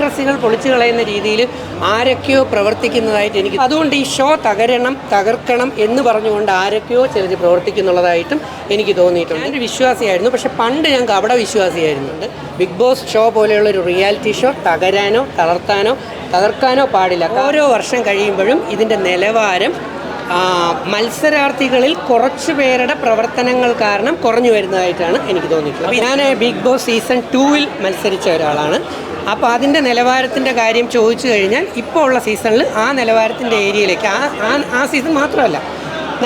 സീക്രസികൾ പൊളിച്ചു കളയുന്ന രീതിയിൽ ആരൊക്കെയോ പ്രവർത്തിക്കുന്നതായിട്ട് എനിക്ക് അതുകൊണ്ട് ഈ ഷോ തകരണം തകർക്കണം എന്ന് പറഞ്ഞുകൊണ്ട് ആരൊക്കെയോ ചിലർ പ്രവർത്തിക്കുന്നുള്ളതായിട്ടും എനിക്ക് തോന്നിയിട്ടുണ്ട്. ഞാനൊരു വിശ്വാസിയായിരുന്നു. പക്ഷെ പണ്ട് ഞാൻ കവട വിശ്വാസിയായിരുന്നുണ്ട്. ബിഗ് ബോസ് ഷോ പോലെയുള്ള ഒരു റിയാലിറ്റി ഷോ തകരാനോ തളർത്താനോ തകർക്കാനോ പാടില്ല. ഓരോ വർഷം കഴിയുമ്പോഴും ഇതിന്റെ നിലവാരം മത്സരാർത്ഥികളിൽ കുറച്ച് പേരുടെ പ്രവർത്തനങ്ങൾ കാരണം കുറഞ്ഞു വരുന്നതായിട്ടാണ് എനിക്ക് തോന്നിയിട്ടുള്ളത്. ഞാൻ ബിഗ് ബോസ് സീസൺ ടൂവിൽ മത്സരിച്ച ഒരാളാണ്. അപ്പോൾ അതിന്റെ നിലവാരത്തിന്റെ കാര്യം ചോദിച്ചു കഴിഞ്ഞാൽ ഇപ്പോൾ ഉള്ള സീസണിൽ ആ നിലവാരത്തിന്റെ ഏരിയയിലേക്ക് ആ ആ- സീസൺ മാത്രമല്ല.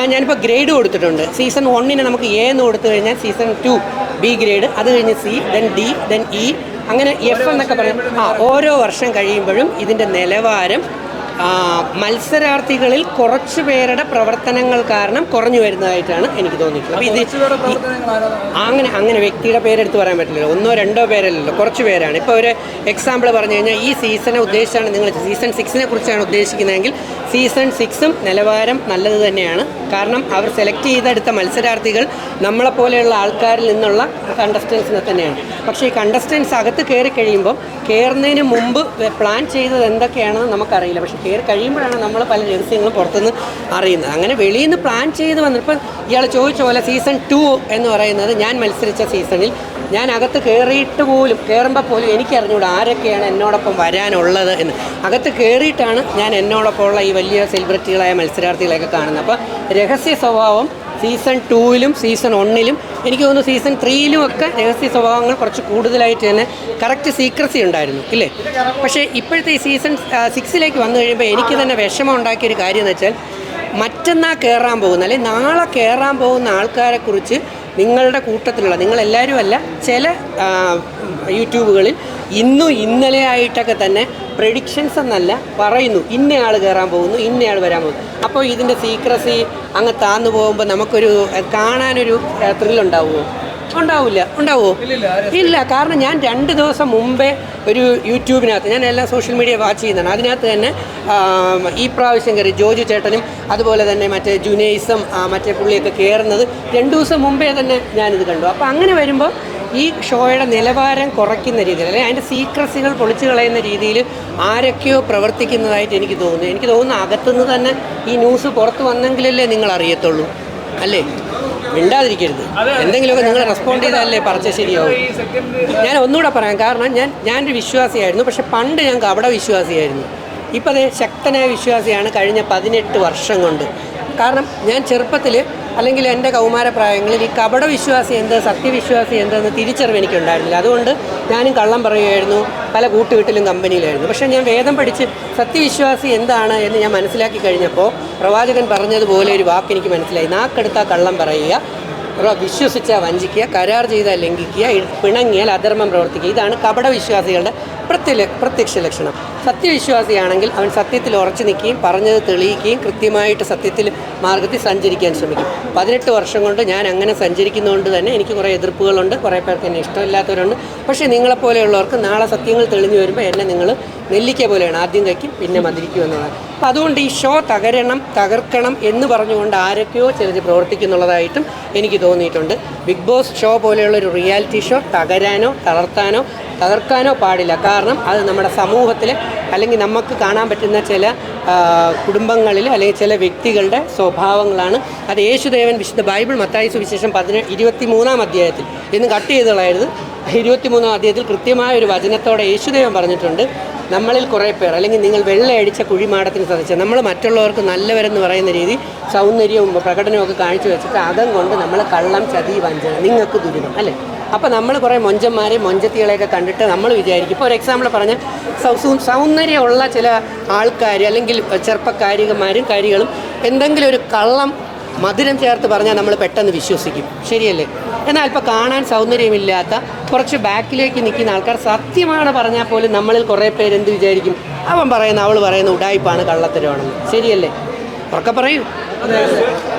ഞാനിപ്പോൾ ഗ്രേഡ് കൊടുത്തിട്ടുണ്ട്. സീസൺ വണ്ണിന് നമുക്ക് എ എന്ന് കൊടുത്തു കഴിഞ്ഞാൽ സീസൺ ടു ബി ഗ്രേഡ് അത് കഴിഞ്ഞ് C then D then E അങ്ങനെ എഫ് എന്നൊക്കെ പറയും ആ ഓരോ വർഷം കഴിയുമ്പോഴും ഇതിന്റെ നിലവാരം മത്സരാർത്ഥികളിൽ കുറച്ച് പേരുടെ പ്രവർത്തനങ്ങൾ കാരണം കുറഞ്ഞു വരുന്നതായിട്ടാണ് എനിക്ക് തോന്നിയിട്ടുള്ളത്. അപ്പോൾ ഇത് ഈ- അങ്ങനെ അങ്ങനെ വ്യക്തിയുടെ പേരെടുത്ത് പറയാൻ പറ്റില്ല ഒന്നോ രണ്ടോ പേരല്ലല്ലോ. കുറച്ച് പേരാണ്. ഇപ്പോൾ ഒരു എക്സാമ്പിൾ പറഞ്ഞു കഴിഞ്ഞാൽ ഈ സീസണെ ഉദ്ദേശിച്ചാണ് നിങ്ങൾ സീസൺ സിക്സിനെ കുറിച്ചാണ് ഉദ്ദേശിക്കുന്നതെങ്കിൽ സീസൺ സിക്സും നിലവാരം നല്ലത് തന്നെയാണ്. കാരണം അവർ സെലക്ട് ചെയ്തെടുത്ത മത്സരാർത്ഥികൾ നമ്മളെപ്പോലെയുള്ള ആൾക്കാരിൽ നിന്നുള്ള കണ്ടസ്റ്റൻസിനെ തന്നെയാണ്. പക്ഷേ ഈ കണ്ടസ്റ്റൻസ് അകത്ത് കയറി കഴിയുമ്പോൾ കയറുന്നതിന് മുമ്പ് പ്ലാൻ ചെയ്തത് എന്തൊക്കെയാണെന്ന് നമുക്കറിയില്ല. പക്ഷേ കയറി കഴിയുമ്പോഴാണ് നമ്മൾ പല രഹസ്യങ്ങളും പുറത്തുനിന്ന് അറിയുന്നത്. അങ്ങനെ വെളിയിൽ നിന്ന് പ്ലാൻ ചെയ്ത് വന്നപ്പോൾ ഇയാൾ ചോദിച്ച പോലെ സീസൺ ടു എന്ന് പറയുന്നത് ഞാൻ മത്സരിച്ച സീസണിൽ ഞാൻ അകത്ത് കയറിയിട്ട് പോലും കയറുമ്പോൾ പോലും എനിക്കറിഞ്ഞൂടാ ആരൊക്കെയാണ് എന്നോടൊപ്പം വരാനുള്ളത് എന്ന്. അകത്ത് കയറിയിട്ടാണ് ഞാൻ എന്നോടൊപ്പം ഉള്ള ഈ വലിയ സെലിബ്രിറ്റികളായ മത്സരാർത്ഥികളെയൊക്കെ കാണുന്നത്. അപ്പോൾ രഹസ്യ സ്വഭാവം സീസൺ ടൂവിലും സീസൺ ഒന്നിലും എനിക്ക് തോന്നുന്നു സീസൺ ത്രീയിലും ഒക്കെ രഹസ്യ സ്വഭാവങ്ങൾ കുറച്ച് കൂടുതലായിട്ട് തന്നെ കറക്റ്റ് സീക്രസി ഉണ്ടായിരുന്നു ഇല്ലേ? പക്ഷേ ഇപ്പോഴത്തെ ഈ സീസൺ സിക്സിലേക്ക് വന്നു കഴിയുമ്പോൾ എനിക്ക് തന്നെ വിഷമം ഉണ്ടാക്കിയൊരു കാര്യം എന്ന് വെച്ചാൽ മറ്റന്നാൾ കയറാൻ പോകുന്ന അല്ലെങ്കിൽ നാളെ കയറാൻ പോകുന്ന ആൾക്കാരെക്കുറിച്ച് നിങ്ങളുടെ കൂട്ടത്തിലുള്ള നിങ്ങളെല്ലാവരും അല്ല ചില യൂട്യൂബുകളിൽ ഇന്നും ഇന്നലെ ആയിട്ടൊക്കെ തന്നെ പ്രഡിക്ഷൻസ് എന്നല്ല പറയുന്നു. ഇന്നയാൾ കയറാൻ പോകുന്നു ഇന്നയാൾ വരാൻ പോകുന്നു. അപ്പോൾ ഇതിന്റെ സീക്രസി അങ്ങ് താന്നു പോകുമ്പോൾ നമുക്കൊരു കാണാനൊരു ത്രില്ലുണ്ടാവുമോ ഉണ്ടാവില്ല. ഉണ്ടാവുമോ? ഇല്ല. കാരണം ഞാൻ രണ്ട് ദിവസം മുമ്പേ ഒരു യൂട്യൂബിനകത്ത് ഞാൻ എല്ലാ സോഷ്യൽ മീഡിയ വാച്ച് ചെയ്യുന്നതാണ്. അതിനകത്ത് തന്നെ ഈ പ്രാവശ്യം കയറി ജോജു ചേട്ടനും അതുപോലെ തന്നെ മറ്റേ ജുനൈസും മറ്റേ പുള്ളിയൊക്കെ കയറുന്നത് രണ്ട് ദിവസം മുമ്പേ തന്നെ ഞാനിത് കണ്ടു. അപ്പോൾ അങ്ങനെ വരുമ്പോൾ ഈ ഷോയുടെ നിലവാരം കുറയ്ക്കുന്ന രീതിയിൽ അല്ലെങ്കിൽ അതിന്റെ സീക്രസികൾ പൊളിച്ചു കളയുന്ന രീതിയിൽ ആരൊക്കെയോ പ്രവർത്തിക്കുന്നതായിട്ട് എനിക്ക് തോന്നുന്നു. എനിക്ക് തോന്നുന്നു അകത്തുനിന്ന് തന്നെ ഈ ന്യൂസ് പുറത്ത് വന്നെങ്കിലല്ലേ നിങ്ങൾ അറിയത്തുള്ളൂ അല്ലേ? മിണ്ടാതിരിക്കരുത്. എന്തെങ്കിലുമൊക്കെ നിങ്ങൾ റെസ്പോണ്ട് ചെയ്താലല്ലേ പറച്ച ശരിയാവും. ഞാൻ ഒന്നുകൂടെ പറയാം കാരണം ഞാൻ ഞാനൊരു വിശ്വാസിയായിരുന്നു പക്ഷെ പണ്ട് ഞാൻ കവട വിശ്വാസിയായിരുന്നു. ഇപ്പോൾ അതേ ശക്തനായ വിശ്വാസിയാണ് കഴിഞ്ഞ പതിനെട്ട് വർഷം കൊണ്ട്. കാരണം ഞാൻ ചെറുപ്പത്തിൽ അല്ലെങ്കിൽ എന്റെ കൗമാരപ്രായങ്ങളിൽ ഈ കപട വിശ്വാസി എന്ത് സത്യവിശ്വാസി എന്തെന്ന് തിരിച്ചറിവ് എനിക്കുണ്ടായിരുന്നില്ല. അതുകൊണ്ട് ഞാനും കള്ളം പറയുമായിരുന്നു പല കൂട്ടുകെട്ടിലും കമ്പനിയിലായിരുന്നു. പക്ഷേ ഞാൻ വേദം പഠിച്ച് സത്യവിശ്വാസി എന്താണ് എന്ന് ഞാൻ മനസ്സിലാക്കി കഴിഞ്ഞപ്പോൾ പ്രവാചകൻ പറഞ്ഞതുപോലെ ഒരു വാക്ക് എനിക്ക് മനസ്സിലായി. നാക്കെടുത്താൽ കള്ളം പറയുക വിശ്വസിച്ചാൽ വഞ്ചിക്കുക കരാർ ചെയ്താൽ ലംഘിക്കുക പിണങ്ങിയാൽ അധർമ്മം പ്രവർത്തിക്കുക. ഇതാണ് കപട വിശ്വാസികളുടെ പ്രത്യ പ്രത്യക്ഷ ലക്ഷണം. സത്യവിശ്വാസിയാണെങ്കിൽ അവൻ സത്യത്തിൽ ഉറച്ചു നിൽക്കുകയും പറഞ്ഞത് തെളിയിക്കുകയും കൃത്യമായിട്ട് സത്യത്തിൽ മാർഗത്തിൽ സഞ്ചരിക്കാൻ ശ്രമിക്കും. പതിനെട്ട് വർഷം കൊണ്ട് ഞാൻ അങ്ങനെ സഞ്ചരിക്കുന്നതുകൊണ്ട് തന്നെ എനിക്ക് കുറേ എതിർപ്പുകളുണ്ട് കുറേ പേർക്ക് എന്നെ ഇഷ്ടമില്ലാത്തവരുണ്ട്. പക്ഷേ നിങ്ങളെപ്പോലെയുള്ളവർക്ക് നാളെ സത്യങ്ങൾ തെളിഞ്ഞു വരുമ്പോൾ എന്നെ നിങ്ങൾ നെല്ലിക്ക പോലെയാണ് ആദ്യം കഴിക്കും പിന്നെ മതിരിക്കും എന്നുള്ളത്. അപ്പോൾ അതുകൊണ്ട് ഈ ഷോ തകരണം തകർക്കണം എന്ന് പറഞ്ഞുകൊണ്ട് ആരൊക്കെയോ ചിലർ പ്രവർത്തിക്കുന്നുള്ളതായിട്ടും എനിക്ക് തോന്നിയിട്ടുണ്ട്. ബിഗ് ബോസ് ഷോ പോലെയുള്ള ഒരു റിയാലിറ്റി ഷോ തകരാനോ തളർത്താനോ തകർക്കാനോ പാടില്ല. കാരണം അത് നമ്മുടെ സമൂഹത്തിൽ അല്ലെങ്കിൽ നമുക്ക് കാണാൻ പറ്റുന്ന ചില കുടുംബങ്ങളിൽ അല്ലെങ്കിൽ ചില വ്യക്തികളുടെ സ്വഭാവങ്ങളാണ്. അത് യേശുദേവൻ വിശുദ്ധ ബൈബിൾ മത്തായി സുവിശേഷം പതിനെട്ട് ഇരുപത്തി മൂന്നാം അധ്യായത്തിൽ ഇന്ന് കട്ട് ചെയ്തുകളായിരുന്നു ഇരുപത്തിമൂന്നാം അധ്യായത്തിൽ കൃത്യമായ ഒരു വചനത്തോടെ യേശുദേവൻ പറഞ്ഞിട്ടുണ്ട് നമ്മളിൽ കുറേ പേർ അല്ലെങ്കിൽ നിങ്ങൾ വെള്ളയടിച്ച കുഴിമാടത്തിന് സതിച്ച നമ്മൾ മറ്റുള്ളവർക്ക് നല്ലവരെന്ന് പറയുന്ന രീതി സൗന്ദര്യവും പ്രകടനവും ഒക്കെ കാണിച്ചു വെച്ചിട്ട് അതം കൊണ്ട് നമ്മൾ കള്ളം ചതി വഞ്ചന. നിങ്ങൾക്ക് ദുരിതം അല്ലേ? അപ്പോൾ നമ്മൾ കുറേ മൊഞ്ചന്മാരെയും മൊഞ്ചത്തികളെയൊക്കെ കണ്ടിട്ട് നമ്മൾ വിചാരിക്കും. ഇപ്പോൾ ഒരു എക്സാമ്പിൾ സൗ- സൗന്ദര്യമുള്ള ചില ആൾക്കാർ അല്ലെങ്കിൽ ചെറുപ്പക്കാരികമാരും കാരികളും എന്തെങ്കിലും ഒരു കള്ളം മധുരം ചേർത്ത് പറഞ്ഞാൽ നമ്മൾ പെട്ടെന്ന് വിശ്വസിക്കും. ശരിയല്ലേ? എന്നാൽ ഇപ്പോൾ കാണാൻ സൗന്ദര്യമില്ലാത്ത കുറച്ച് ബാക്കിലേക്ക് നിൽക്കുന്ന ആൾക്കാർ സത്യമാണ് പറഞ്ഞാൽ പോലും നമ്മളിൽ കുറേ പേര് എന്ത് വിചാരിക്കും? അവൻ പറയുന്ന അവൾ പറയുന്ന ഉടായ്പാണ് കള്ളത്തരമാണെന്ന്. ശരിയല്ലേ? ഉറക്കെ പറയൂ.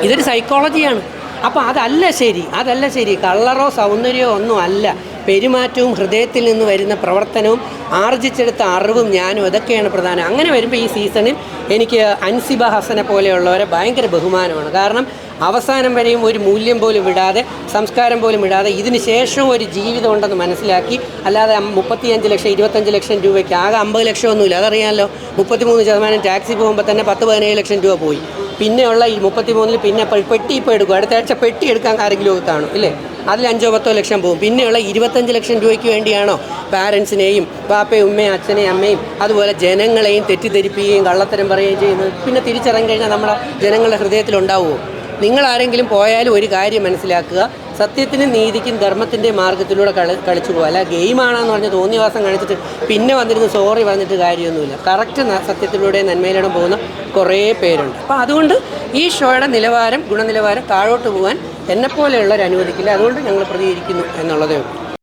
ഇതൊരു സൈക്കോളജിയാണ് അപ്പോൾ അതല്ല ശരി അതല്ല ശരി. കളറോ സൗന്ദര്യമോ ഒന്നും അല്ല. പെരുമാറ്റവും ഹൃദയത്തിൽ നിന്ന് വരുന്ന പ്രവർത്തനവും ആർജിച്ചെടുത്ത അറിവും ഞാനും അതൊക്കെയാണ് പ്രധാനം. അങ്ങനെ വരുമ്പോൾ ഈ സീസണിൽ എനിക്ക് അൻസിബ ഹസനെ പോലെയുള്ളവരെ ഭയങ്കര ബഹുമാനമാണ്. കാരണം അവസാനം വരെയും ഒരു മൂല്യം പോലും വിടാതെ സംസ്കാരം പോലും വിടാതെ ഇതിന് ശേഷവും ഒരു ജീവിതം ഉണ്ടെന്ന് മനസ്സിലാക്കി അല്ലാതെ മുപ്പത്തിയഞ്ച് ലക്ഷം ഇരുപത്തഞ്ച് ലക്ഷം രൂപയ്ക്ക് ആകെ അമ്പത് ലക്ഷമൊന്നുമില്ല അതറിയാമല്ലോ മുപ്പത്തിമൂന്ന് ശതമാനം ടാക്സി പോകുമ്പോൾ തന്നെ പത്ത് പതിനേഴ് ലക്ഷം രൂപ പോയി. പിന്നെയുള്ള ഈ മുപ്പത്തിമൂന്നിൽ പിന്നെ പെട്ടി ഇപ്പോൾ എടുക്കും. അടുത്ത ആഴ്ച പെട്ടി എടുക്കാൻ ആരെങ്കിലും കാണും ഇല്ലേ? അതിൽ അഞ്ചോ പത്തോ ലക്ഷം പോകും. പിന്നെയുള്ള ഇരുപത്തഞ്ച് ലക്ഷം രൂപയ്ക്ക് വേണ്ടിയാണോ പാരൻസിനെയും പാപ്പയും ഉമ്മയും അച്ഛനെയും അമ്മയും അതുപോലെ ജനങ്ങളെയും തെറ്റിദ്ധരിപ്പിക്കുകയും കള്ളത്തരം പറയുകയും ചെയ്യുന്നത്? പിന്നെ തിരിച്ചിറങ്ങി കഴിഞ്ഞാൽ നമ്മുടെ ജനങ്ങളുടെ ഹൃദയത്തിലുണ്ടാവുമോ? നിങ്ങൾ ആരെങ്കിലും പോയാലും ഒരു കാര്യം മനസ്സിലാക്കുക. സത്യത്തിനും നീതിക്കും ധർമ്മത്തിന്റെ മാർഗത്തിലൂടെ കളി കളിച്ചു പോകുക അല്ല ഗെയിമാണെന്ന് പറഞ്ഞ് തോന്നിവാസം കാണിച്ചിട്ട് പിന്നെ വന്നിരുന്ന് സോറി പറഞ്ഞിട്ട് കാര്യമൊന്നുമില്ല. കറക്റ്റ് സത്യത്തിലൂടെ നന്മയിലൂടെ പോകുന്ന കുറേ പേരുണ്ട്. അപ്പോൾ അതുകൊണ്ട് ഈ ഷോയുടെ നിലവാരം ഗുണനിലവാരം താഴോട്ട് പോകാൻ എന്നെപ്പോലെയുള്ളവർ അനുവദിക്കില്ല. അതുകൊണ്ട് ഞങ്ങൾ പ്രതികരിക്കുന്നു എന്നുള്ളതേ ഉള്ളൂ.